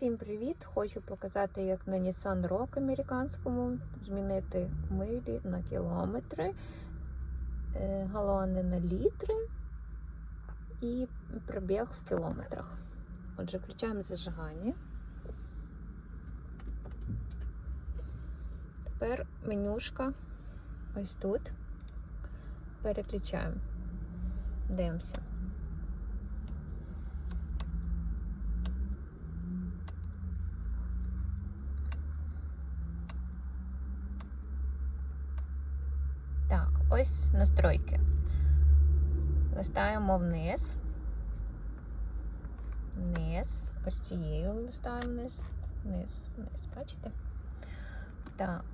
Всім привіт! Хочу показати, як на Nissan Rogue американському змінити милі на кілометри, е, галони на літри і пробіг в кілометрах. Отже, включаємо зажигання. Тепер менюшка ось тут. Переключаємо. Дивимося. Так, ось настройки. Листаємо вниз. Вниз. Ось цією листаємо вниз. Вниз, вниз, бачите? Так,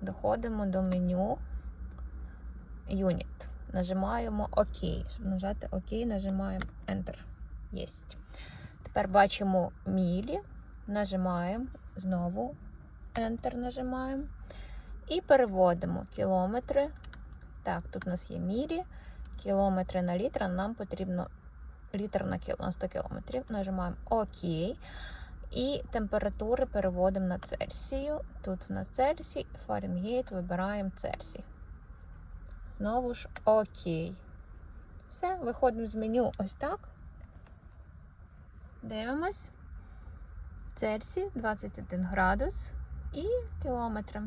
доходимо до меню Unit. Нажимаємо ОК. Щоб нажати ОК, нажимаємо Enter. Єсть. Тепер бачимо мілі. Нажимаємо знову Enter нажимаємо. І переводимо кілометри. Так, тут у нас є мілі, кілометри на літр. Нам потрібно літр на, кіл... на 100 кілометрів. Нажимаємо ОК. І температури переводимо на Цельсію. Тут у нас Цельсій, Фаренгейт, вибираємо Цельсій. Знову ж ОК. Все, виходимо з меню ось так. Дивимось. Цельсій 21 градус і кілометри.